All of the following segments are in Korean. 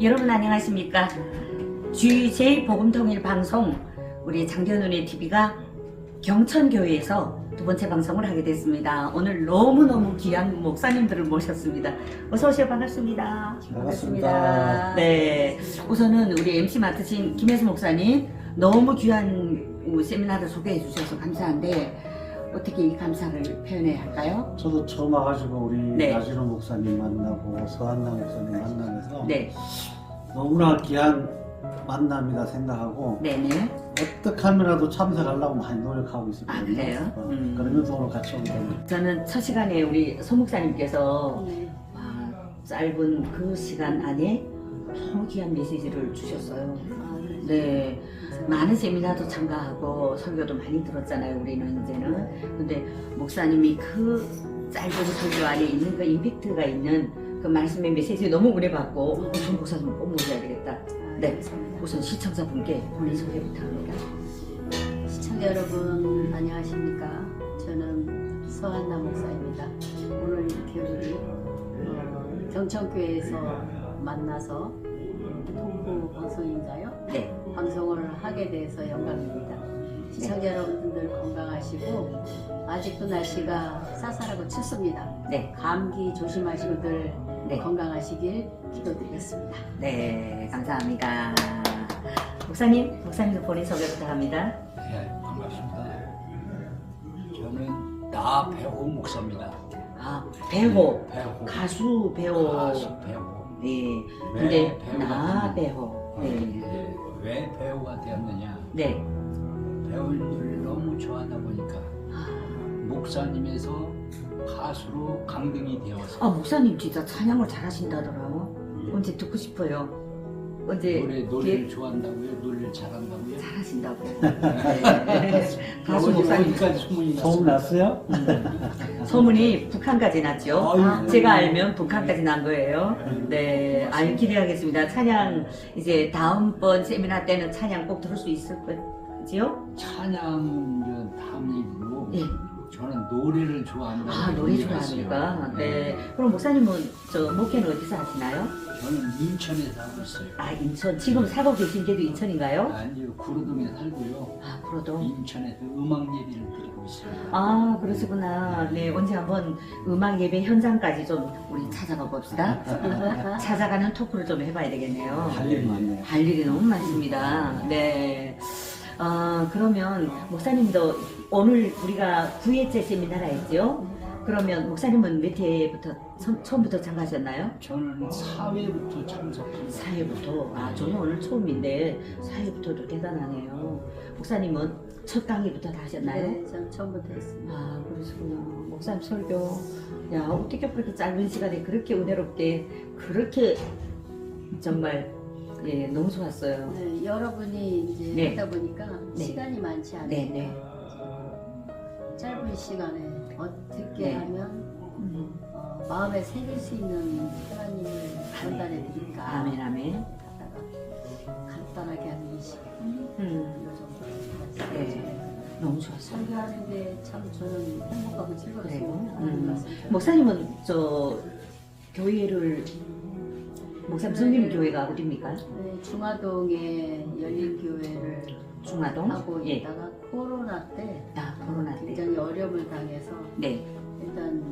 여러분 안녕하십니까? GJ 복음통일 방송 우리 장견훈의 TV가 경천교회에서 두 번째 방송을 하게 됐습니다. 오늘 너무너무 귀한 목사님들을 모셨습니다. 어서 오세요. 반갑습니다. 반갑습니다. 네. 우선은 우리 MC 맡으신 김혜수 목사님 너무 귀한 세미나를 소개해 주셔서 감사한데 어떻게 이 감사를 표현해야 할까요? 저도 처음 와가지고 우리 네. 나진호 목사님 만나고 서한나 목사님 만나면서 네. 너무나 귀한 만남이다 생각하고 네네. 어떻게 하면라도 참석하려고 많이 노력하고 있습니다. 아, 그래요? 어, 음. 그러면서 오늘 같이 오게 됩니다. 저는 첫 시간에 우리 소 목사님께서 네. 아, 짧은 그 시간 안에 너무 귀한 메시지를 주셨어요. 아, 네, 많은 세미나도 참가하고 설교도 많이 들었잖아요. 우리는 이제는. 근데 목사님이 그 짧은 설교 안에 있는 그 임팩트가 있는 그 말씀의 메시지 너무 은혜 받고 어, 저 목사님 꼭 모셔야 되겠다. 네. 우선 시청자분께 본인 소개 부탁합니다. 시청자 여러분 안녕하십니까? 저는 서한나 목사입니다. 오늘 이렇게 우리 어, 경천교회에서 만나서 통보 방송인가요? 네, 방송을 하게 돼서 영광입니다. 시청자 여러분들 건강하시고 아직도 날씨가 쌀쌀하고 춥습니다. 네, 감기 조심하시고들 네. 건강하시길 기도드리겠습니다. 네, 감사합니다. 목사님, 목사님도 본인 소개 부탁합니다. 네, 반갑습니다. 저는 나 배우 목사입니다. 아, 배호, 배우. 가수 배호. 가수 배우. 네, 왜 근데 나 됐냐? 배호. 네, 네, 왜 배우가 되었느냐? 네. 배우를 너무 좋아하다 보니까 아, 목사님에서 가수로 강등이 되어서 아, 목사님 진짜 찬양을 잘하신다더라 고. 언제 듣고 싶어요. 언제 노래 노래를 좋아한다고요? 노래를 잘한다고요? 잘하신다고. 네. 가수 어디- 목사님 어디까지 소문이 소문 났어요? 났어요? 소문이 북한까지 났죠. 아유, 제가 알면 북한까지 난 거예요. 네, 아유 기대하겠습니다. 찬양 이제 다음번 세미나 때는 찬양 꼭 들을 수 있을 거지요? 찬양은 이제 다음 얘기고 예. 저는 노래를 좋아한다. 아 노래 좋아합니까? 네. 그럼 목사님은 저 목회는 어디서 하시나요? 저는 인천에 살고 있어요. 아 인천 지금 살고 계신 게도 인천인가요? 아니요 구로동에 살고요. 아 그러도 인천에서 음악 예배를 드리고 있습니다. 아 그러시구나. 네 언제 한번 음악 예배 현장까지 좀 우리 찾아가 봅시다. 찾아가는 토크를 좀 해봐야 되겠네요. 할 일이 많네요. 할 일이 너무 많습니다. 네. 아, 그러면 목사님도 오늘 우리가 9회째 세미나라 했죠? 그러면 목사님은 몇 회부터 처- 처음부터 참가하셨나요? 저는 사회부터 참석합니다. 4회부터. 아, 저는 오늘 처음인데 4회부터도 대단하네요. 목사님은 첫 강의부터 다 하셨나요? 네, 전 처음부터 했습니다. 아, 그러시구나. 목사님 설교. 야, 어떻게 그렇게 짧은 시간에 그렇게 은혜롭게, 그렇게 정말, 예, 너무 좋았어요. 네, 여러분이 이제 네. 하다 보니까 네. 시간이 많지 않아요. 네, 네. 짧은 시간에 어떻게 네. 하면 음. 어, 마음에 새길 수 있는 하나님을 전달해 드릴까 아멘, 아멘. 하다가 간단하게 하는 이 시간 음, 요 정도 네. 너무 좋았어요. 설교하는데 참 저는 행복하고 그래요? 즐겁습니다. 음. 목사님은 저 교회를 목사님 섬기는 교회가 어디입니까? 네, 중화동에 열린 교회를 중화동? 하고 예. 있다가 코로나 때 아 코로나 때. 굉장히 어려움을 당해서 네. 일단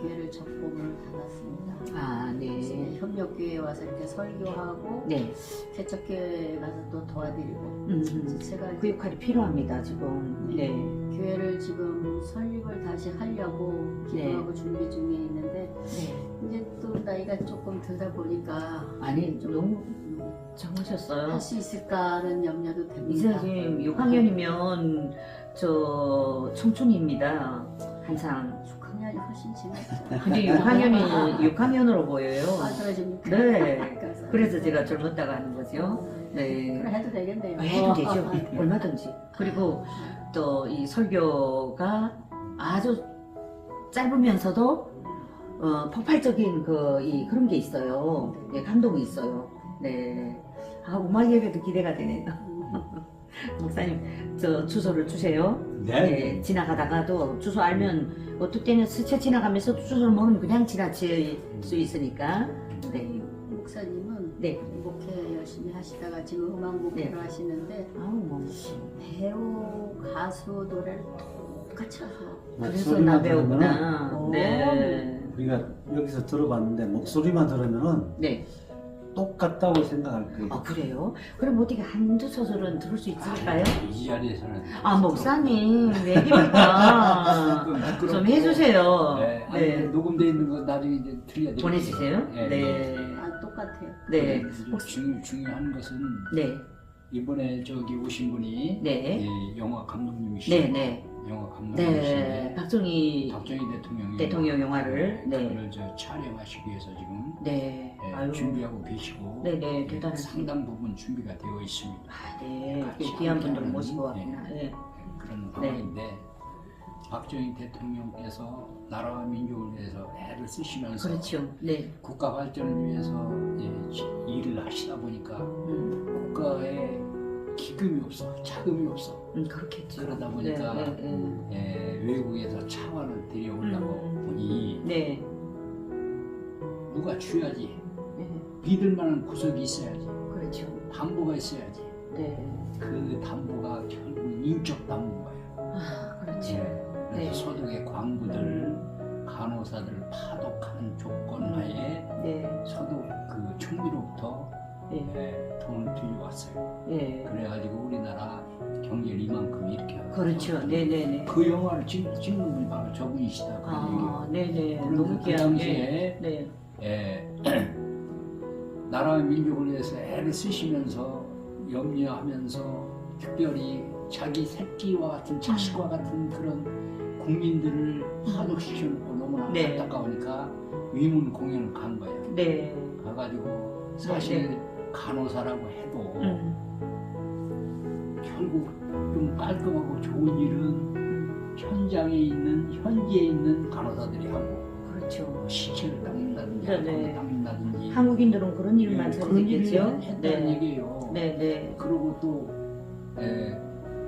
교회를 접봉을 닫았습니다. 아 네. 협력교회에 와서 이렇게 설교하고 네. 개척교회 가서 또 도와드리고 음, 제가 그 역할이 필요합니다 지금. 네. 교회를 지금 설립을 다시 하려고 기도하고 준비 중에 있는데 네. 이제 또 나이가 조금 들다 보니까 아니 너무 잘하셨어요. 할 수 있을까 하는 염려도 됩니다. 지금 6학년이면 저 청춘입니다. 한창. 6학년이 훨씬 지났죠. 근데 6학년이 6학년으로 보여요. 아 그러십니까? 네. 그래서 제가 젊었다고 하는 거죠. 네. 그래 해도 되겠네요. 아, 해도 되죠. 어, 어, 얼마든지. 그리고 또 이 설교가 아주 짧으면서도 어, 폭발적인 그, 이, 그런 게 있어요. 네, 감동이 있어요. 네. 아, 음악 예배도 기대가 되네요. 목사님, 저 주소를 주세요. 네, 지나가다가도 주소 알면 어떨 때는 스쳐 지나가면서 주소를 모르면 그냥 지나칠 수 있으니까. 네. 목사님은 네. 목회 열심히 하시다가 지금 음악 목회를 네. 하시는데 아우 뭐 배우, 가수 노래를 똑같이 하세요. 그래서 목소리만 나 들으면은 배웠구나. 네. 우리가 여기서 들어봤는데 목소리만 들으면은 네. 똑같다고 생각할 거예요. 아 그래요? 그럼 어떻게 한두 소절은 들을 수 있을까요? 이 자리에서는 아 목사님? 좀 부끄럽고. 좀 해주세요. 네. 아니, 네. 녹음돼 있는 거 나중에 이제 들려드릴게요. 보내주세요. 네. 네. 아 똑같아요. 네. 이제 중, 중요한 것은 네. 이번에 저기 오신 분이 네. 예, 영화 감독님이시죠. 네. 네. 영화 네. 감독님이신데 박정희 박정희 대통령이 대통령 영화를 네. 그걸 저 촬영하시기 위해서 지금 네. 예, 아유. 준비하고 계시고 네 네 예, 대단하십니다. 상당 부분 준비가 되어 있습니다. 아, 네. 같이 귀한 분들 함께하는, 모시고 왔구나. 네. 네. 그런 상황인데 박정희 대통령께서 나라와 민족을 위해서 애를 쓰시면서 그렇죠. 네. 국가 발전을 위해서 예, 지- 일을 하시다 보니까 음, 국가에 기금이 없어, 자금이 없어. 음 그렇겠죠. 그러다 보니까 네. 네. 예, 외국에서 차관을 들여오려고 음. 보니 네. 누가 줘야지 네. 믿을 만한 구석이 있어야지 그렇죠. 담보가 있어야지 네. 그 담보가 결국 인적 담보예요. 아, 그렇죠. 예, 그래서 네. 소득의 광부들, 간호사들 파독하는 조건 하에 네. 소득 그 총리로부터 네. 예, 돈을 들여왔어요. 네. 그래가지고 우리나라 경제를 이만큼 이렇게 하고 그렇죠. 네, 네, 네. 그 영화를 찍, 찍는 분이 바로 저분이시다. 그 아, 네, 네. 얘기예요. 너무 그 귀한 당시에 네. 예, 나라와 민족을 위해서 애를 쓰시면서 염려하면서 특별히 자기 새끼와 같은 자식과 같은 그런 국민들을 파독시켜놓고 너무나 네. 안타까우니까 위문 공연을 간 거예요. 네. 가가지고 사실 간호사라고 해도 음. 결국 좀 깔끔하고 좋은 일은 현장에 있는 현지에 있는 간호사들이 하고 그렇죠. 뭐 시체를 닦는다든지 네, 네. 닦는다든지 한국인들은 그런 일만 예, 그런 일을. 했다는 네. 얘기예요. 네, 네. 그리고 또 에,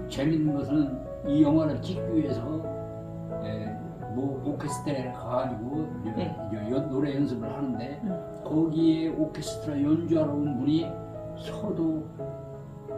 재밌는 것은 이 영화를 찍기 위해서 에, 뭐 오케스트라에 가가지고 여- 네. 노래 연습을 하는데 음. 거기에 오케스트라 연주하러 온 분이 서도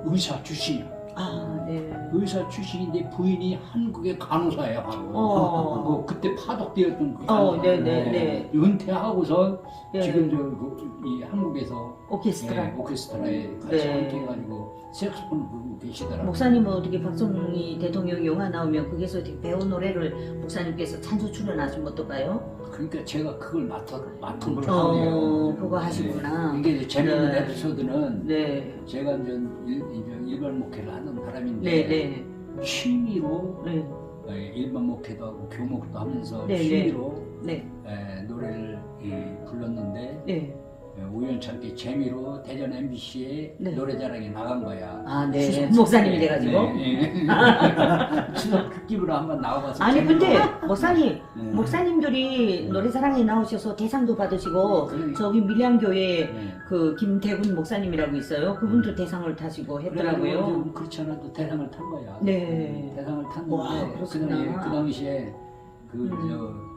의사 출신이야. 아, 네. 의사 출신인데 부인이 한국의 간호사예요. 어. 뭐 그때 파독되었던 그 어, 간호사. 네, 네, 네. 은퇴하고서 네. 지금 저이 한국에서 오케스트라. 예, 오케스트라에 같이 네. 함께 해가지고 색소폰 부르고 계시더라고요. 목사님은 어떻게 박정희 대통령 영화 나오면 거기서 배운 노래를 목사님께서 찬조 출연하시면 어떨까요? 그러니까 제가 그걸 맡아 맡은 어, 거예요. 그거 하시구나. 이게 이제 재밌는 네. 에피소드는 네. 제가 이제 일, 이제 일반 목회를 하는 사람인데 네, 네. 취미로 네. 예, 일반 목회도 하고 교목도 하면서 네, 취미로 네. 예, 노래를 예, 불렀는데 네. 예, 우연찮게 재미로 대전 MBC에 네. 노래자랑에 나간 거야. 아, 네. 추석 목사님이. 돼가지고. 네, 예. 추석 특집으로 한번 나와봐서 아니 재미로. 근데 목사님 네. 목사님들이 노래자랑에 나오셔서 대상도 받으시고 그러니까. 저기 밀양교회 네. 그 김대군 목사님이라고 있어요. 그분도 대상을 타시고 했더라고요. 그래가지고 그렇지 않아도 대상을 탄 거야. 네. 대상을 탔는데 와, 그, 그렇구나. 그 당시에 그 음. 저,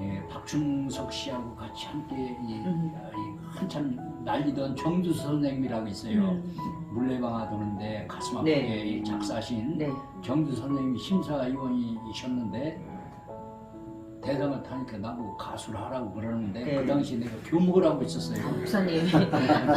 예, 박충석 씨하고 같이 함께 이, 음. 이 한참 날리던 정주수 선생님이라고 있어요. 음. 물레방아 도는데 가슴 아프게 네. 이 작사하신 네. 정주 선생님이 심사위원이셨는데 대상을 타니까 나보고 가수를 하라고 그러는데 네. 그 당시 내가 교목을 하고 있었어요. 목사님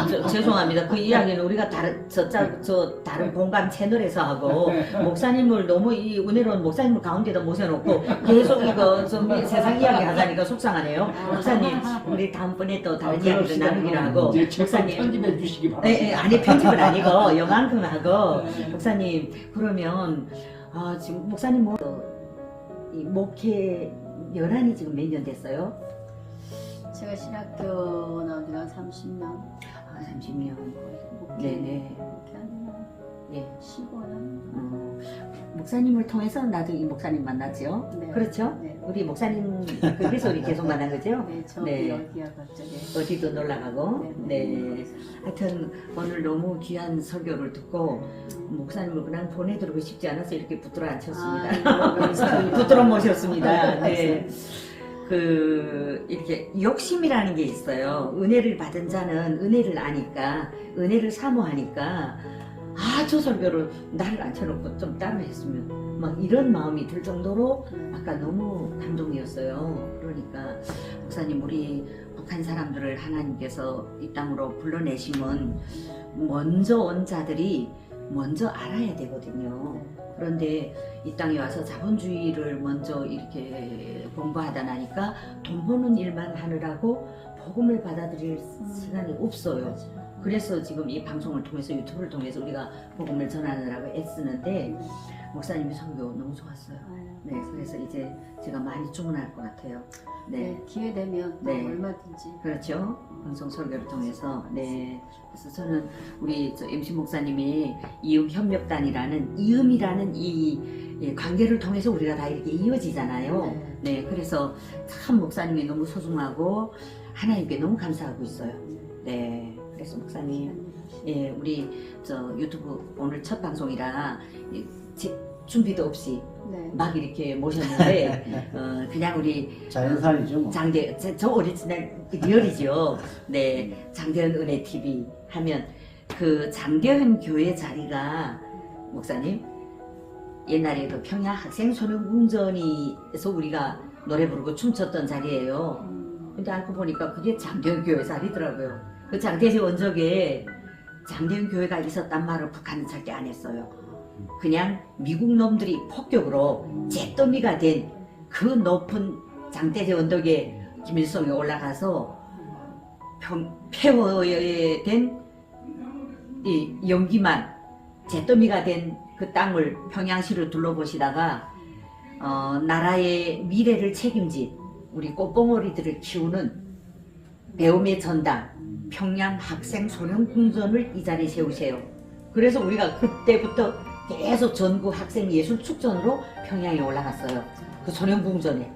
저, 죄송합니다. 그 이야기는 우리가 다른 저, 저, 저 다른 공간 채널에서 하고 목사님을 너무 이 은혜로운 목사님을 가운데다 모셔놓고 계속 이거 좀 세상 이야기 하자니까 속상하네요. 목사님 우리 다음번에 또 다른 아, 이야기를. 나누기로 하고 이제 책상 목사님 편집해 주시기 바랍니다. 네, 네, 아니 편집은 아니고 요만큼 하고 네. 목사님 그러면 아 지금 목사님 뭐, 이 목회 연한이 지금 몇 년 됐어요? 제가 신학교 나온 지가 30년. 아 30년. 목회, 네네. 네. 15년. 어, 목사님을 통해서 나도 이 목사님 만났죠. 네. 그렇죠? 네. 우리 목사님 그래서 우리 계속 만난 거죠. 네, 저기 네. 여기야 갑자기. 어디도 놀러 가고. 네. 네. 하여튼 오늘 너무 귀한 설교를 듣고 목사님을 그냥 보내드리고 싶지 않아서 이렇게 붙들어 앉혔습니다. 아, 이거 붙들어 모셨습니다. 네. 그 이렇게 욕심이라는 게 있어요. 은혜를 받은 자는 은혜를 아니까 은혜를 사모하니까 아 저 설교를 나를 앉혀놓고 좀 따로 했으면 막 이런 마음이 들 정도로 아까 너무 감동이었어요. 그러니까 목사님 우리 북한 사람들을 하나님께서 이 땅으로 불러내심은 먼저 온 자들이 먼저 알아야 되거든요. 그런데 이 땅에 와서 자본주의를 먼저 이렇게 공부하다 나니까 돈 버는 일만 하느라고 복음을 받아들일 시간이 없어요. 그래서 지금 이 방송을 통해서 유튜브를 통해서 우리가 복음을 전하느라고 애쓰는데 목사님의 설교 너무 좋았어요. 네, 그래서 이제 제가 많이 주문할 것 같아요. 네. 네, 기회 되면 또 네. 얼마든지 그렇죠. 방송 설교를 통해서 네. 그래서 저는 우리 저 MC 목사님이 이음 협력단이라는 이음이라는 이 예, 관계를 통해서 우리가 다 이렇게 이어지잖아요. 네. 네, 그래서 참 목사님이 너무 소중하고 하나님께 너무 감사하고 있어요. 네, 그래서 목사님, 예, 우리 저 유튜브 오늘 첫 방송이라 이, 지- 준비도 없이 네. 막 이렇게 모셨는데 어, 그냥 우리 자연산이죠 뭐. 장대 저, 저 오리지널 리얼이죠. 네, 장대현 은혜 TV 하면 그 장대현 교회 자리가 목사님 옛날에 그 평양 학생 소년 궁전이에서 우리가 노래 부르고 춤췄던 자리예요. 음, 근데 알고 보니까 그게 장대현 교회 자리더라고요. 그 장대지 원적에 장대현 교회가 있었단 말을 북한은 절대 안 했어요. 그냥 미국 놈들이 폭격으로 잿더미가 된 그 높은 장대지 언덕에 김일성이 올라가서 평, 폐허에 된이 연기만 잿더미가 된 그 땅을 평양시를 둘러보시다가 어, 나라의 미래를 책임진 우리 꽃봉오리들을 키우는 배움의 전당 평양 학생 소년 궁전을 이 자리에 세우세요. 그래서 우리가 그때부터 계속 전국 학생 예술 축전으로 평양에 올라갔어요. 그 소년 궁전에.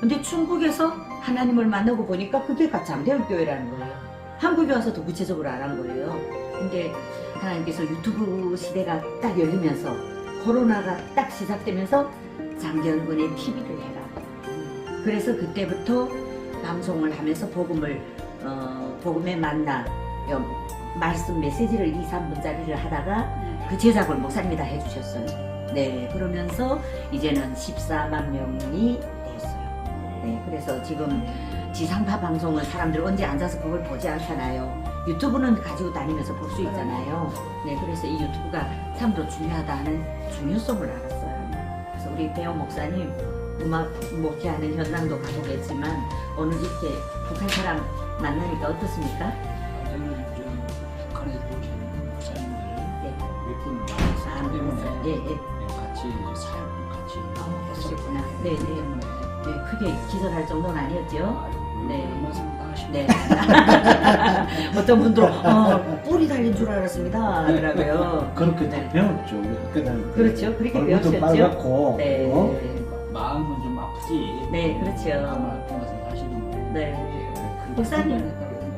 근데 중국에서 하나님을 만나고 보니까 그게가 장대현 교회라는 거예요. 한국에 와서 더 구체적으로 알은 거예요. 근데 하나님께서 유튜브 시대가 딱 열리면서 코로나가 딱 시작되면서 은혜 TV를 해라. 그래서 그때부터 방송을 하면서 복음을 어, 복음의 만나 여- 말씀 메시지를 2, 3분짜리를 하다가 그 제작을 목사님이 다 해주셨어요. 네, 그러면서 이제는 14만 명이 되었어요. 네, 그래서 지금 지상파 방송은 사람들 언제 앉아서 그걸 보지 않잖아요. 유튜브는 가지고 다니면서 볼 수 있잖아요. 네, 그래서 이 유튜브가 참으로 중요하다는 중요성을 알았어요. 그래서 우리 배우 목사님 음악 목회하는 현장도 가보겠지만 오늘 이렇게 북한 사람 만나니까 어떻습니까? 북한에서 오신 목사님들 네. 몇분 예, 예. 같이 같이 아, 그러셨구나. 네, 네. 네, 크게 기절할 정도는 아니었죠? 네. 네. 네. 어떤 분도 어, 뿔이 달린 줄 알았습니다. 하더라고요. 그렇게 네. 다 배웠죠. 우리 학교 다닐 때. 그렇죠. 그렇게 배웠었죠. 빨갛고. 네. 어? 마음은 좀 아프지. 네, 그렇죠. 마음 아픈 것은 사실은. 네. 그 목사님.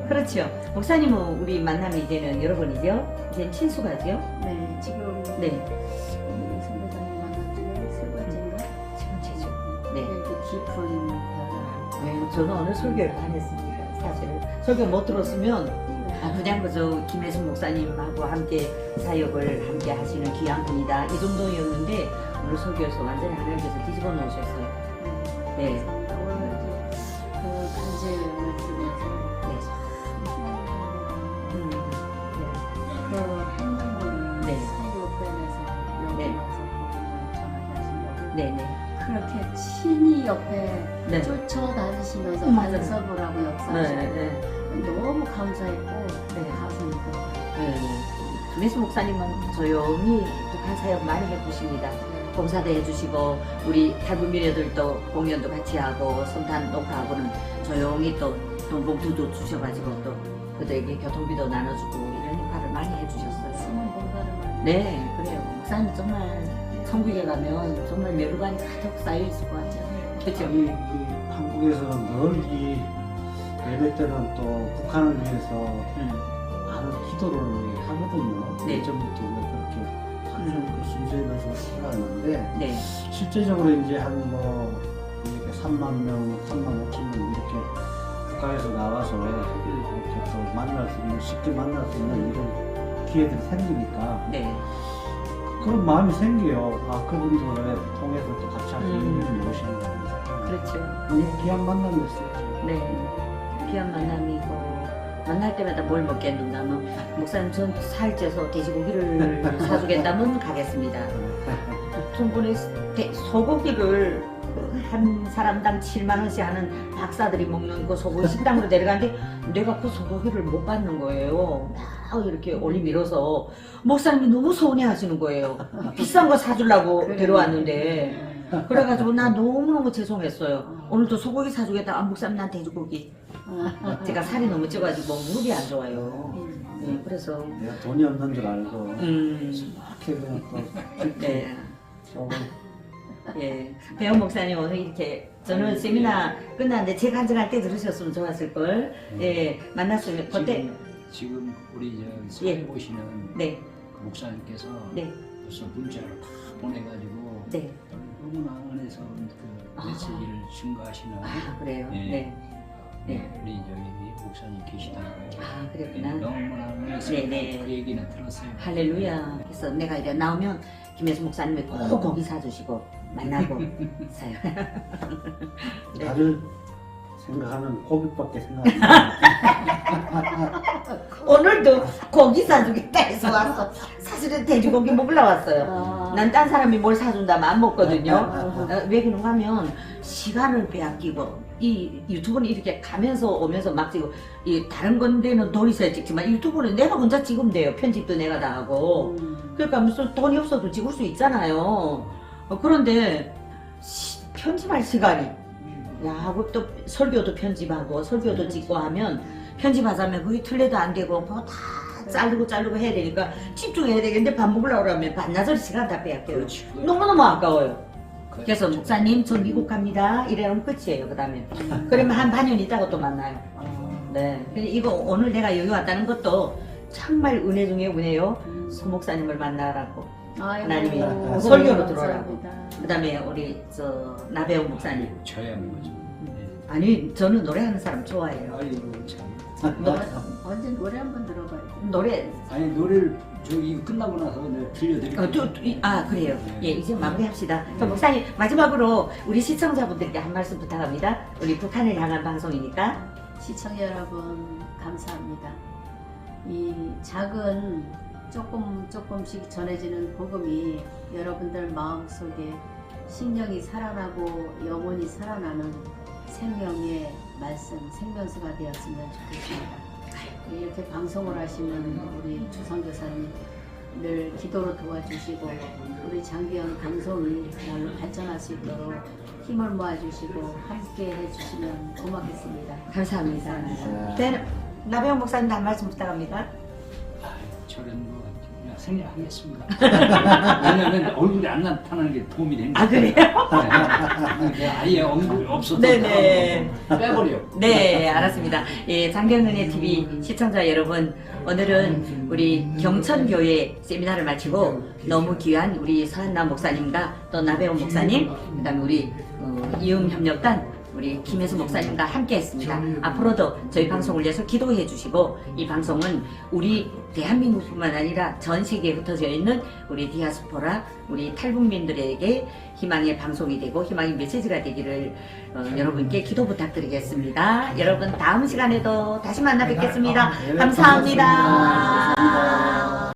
그렇죠. 목사님은 우리 만남이 이제는 여러 번이죠? 이제 친수가죠? 네, 지금 네. 우리 선배님 만난 지가 세 번째인가? 지금 제주. 네. 이렇게 깊은 대화를 네, 저는 오늘 설교를 안 했습니다. 사실은. 설교 못 들었으면 아, 그냥 그저 김혜순 목사님하고 함께 사역을 함께 하시는 귀한 분이다. 이 정도였는데 오늘 설교에서 완전히 하나님께서 뒤집어 놓으셨어요. 네. 옆에 네. 쫓아다니시면서 음, 하고 네, 역사하시고 네. 너무 감사했고 네. 가슴이 네. 김혜수 목사님은 조용히 북한 사역 많이 해주십니다. 봉사도 해주시고 우리 탈북 미녀들도 공연도 같이 하고 성탄 녹화하고는 조용히 또 돈봉투도 주셔가지고 또 그들에게 교통비도 나눠주고 이런 역할을 많이 해주셨어요. 네, 그래요. 목사님 정말 천국에 가면 정말 메루관이 가득 쌓여 있을 것 같아요. 그렇죠? 이, 이 한국에서는 늘이 예배 때는 또 북한을 위해서 음. 많은 기도를 하거든요. 네. 예전부터 그렇게 아주 그 순서에 대해서 살아왔는데 네, 실제적으로 이제 한뭐 3만 명, 3만 5천 명 이렇게 국가에서 나와서 이렇게 또 만날 수 있는 쉽게 만날 수 있는 이런 기회들이 생기니까 네. 그런 마음이 생겨요. 아 그분들을 통해서 또 같이 할수 있는 음. 거니까. 그렇죠. 네, 귀한 만남이었어요. 네. 귀한 만남이고 만날 때마다 뭘 먹겠는다면 목사님 전 살쪄서 돼지고기를 사주겠다면 가겠습니다. 충분히 대- 소고기를 한 사람당 7만 원씩 하는 박사들이 먹는 그 소고기 식당으로 내려가는데 내가 그 소고기를 못 받는 거예요. 막 이렇게 올리 밀어서 목사님이 너무 서운해 하시는 거예요. 비싼 거 사주려고 데려왔는데 그래가지고 나 너무너무 죄송했어요. 오늘도 소고기 사주겠다. 아, 목사님 난 돼지고기. 제가 살이 너무 쪄가지고 무릎이 안 좋아요. 네, 그래서 내가 돈이 없는 줄 알고 음, 이렇게 그냥 또 네. 좀 예, 배우 목사님 오늘 이렇게 저는 세미나 끝났는데 제가 한정할 때 들으셨으면 좋았을 걸. 예, 만났으면 그때 지금, 지금 우리 저 예. 사회 보시는 네, 그 목사님께서 네, 벌써 문자를 다 보내가지고 네. 너무나 안에서 그 아. 메시지를 증가하시는 아 그래요. 예. 네. 네. 우리 저기 목사님 계시더라고요. 아 예, 그랬구나. 너무나 안에서 네, 네. 그 얘기는 들었어요. 할렐루야. 그래서 내가 이래 나오면 김혜수 목사님이 꼭 고기 사주시고 만나고 있어요. 네. 나를 생각하는 고깃밖에 생각 안 나. 오늘도 고기 사주겠다 해서 왔어. 사실은 돼지고기 먹으러 왔어요. 아, 난딴 사람이 뭘 사준다면 안 먹거든요. 어, 왜 그런가 하면 시간을 빼앗기고 이 유튜브는 이렇게 가면서 오면서 막 찍고 이 다른 건데는 돈 있어야 찍지만 유튜브는 내가 혼자 찍으면 돼요. 편집도 내가 다 하고. 음. 그러니까 무슨 돈이 없어도 찍을 수 있잖아요. 어, 그런데 시- 편집할 시간이 야, 그또 설교도 편집하고 설교도 찍고 하면 편집하자면 그게 틀려도 안 되고 뭐다 자르고 자르고 해야 되니까 집중해야 되겠는데 밥 먹으려고 그러면 반나절 시간 다 빼앗겨요. 그렇지. 너무너무 아까워요. 그- 그래서 목사님 저 미국 갑니다. 이래놓으면 끝이에요. 그 다음에 그러면 한 반년 있다가 또 만나요. 네. 근데 이거 오늘 내가 여기 왔다는 것도 정말 은혜 중에 은혜요. 음. 소 목사님을 만나라고. 하나님이 감사합니다. 설교로 들어오라고. 그 다음에 우리 저 나배우 목사님. 저야 뭐죠. 네. 아니 저는 노래하는 사람 좋아해요. 아이고 참. 노, 언제 노래 한번 들어봐요. 노래 아니 노래를 저기 끝나고 나서 내가 들려드릴게요. 어, 또, 또, 이- 아 그래요. 예 이제 마무리합시다. 저 목사님 마지막으로 우리 시청자분들께 한 말씀 부탁합니다. 우리 북한을 향한 방송이니까. 시청자 여러분 감사합니다. 이 작은 조금 조금씩 전해지는 복음이 여러분들 마음속에 신령이 살아나고 영혼이 살아나는 생명의 말씀, 생명수가 되었으면 좋겠습니다. 이렇게 방송을 하시는 우리 주성교사님 늘 기도로 도와주시고 우리 장기영 방송이 날로 발전할 수 있도록 힘을 모아주시고 함께 해주시면 고맙겠습니다. 감사합니다. 네. 네, 나배우 목사님도 한 말씀 부탁합니다. 아, 저는 뭐 그냥 생략하겠습니다. 왜냐면 얼굴이 안 나타나는 게 도움이 됩니다. 아 그래요? 네, 아예 얼굴이 없어도 네네. 빼버려. 네, 알았습니다. 예, 장경은의 TV 시청자 여러분, 오늘은 우리 경천교회 세미나를 마치고 너무 귀한 우리 서한남 목사님과 또 나배원 목사님, 그 다음에 우리 어, 이음협력단 우리 김혜수 목사님과 함께 했습니다. 앞으로도 저희 방송을 위해서 기도해 주시고 이 방송은 우리 대한민국뿐만 아니라 전 세계에 흩어져 있는 우리 디아스포라, 우리 탈북민들에게 희망의 방송이 되고 희망의 메시지가 되기를 어, 여러분께 기도 부탁드리겠습니다. 여러분 다음 시간에도 다시 만나 뵙겠습니다. 네, 감사합니다. 고맙습니다.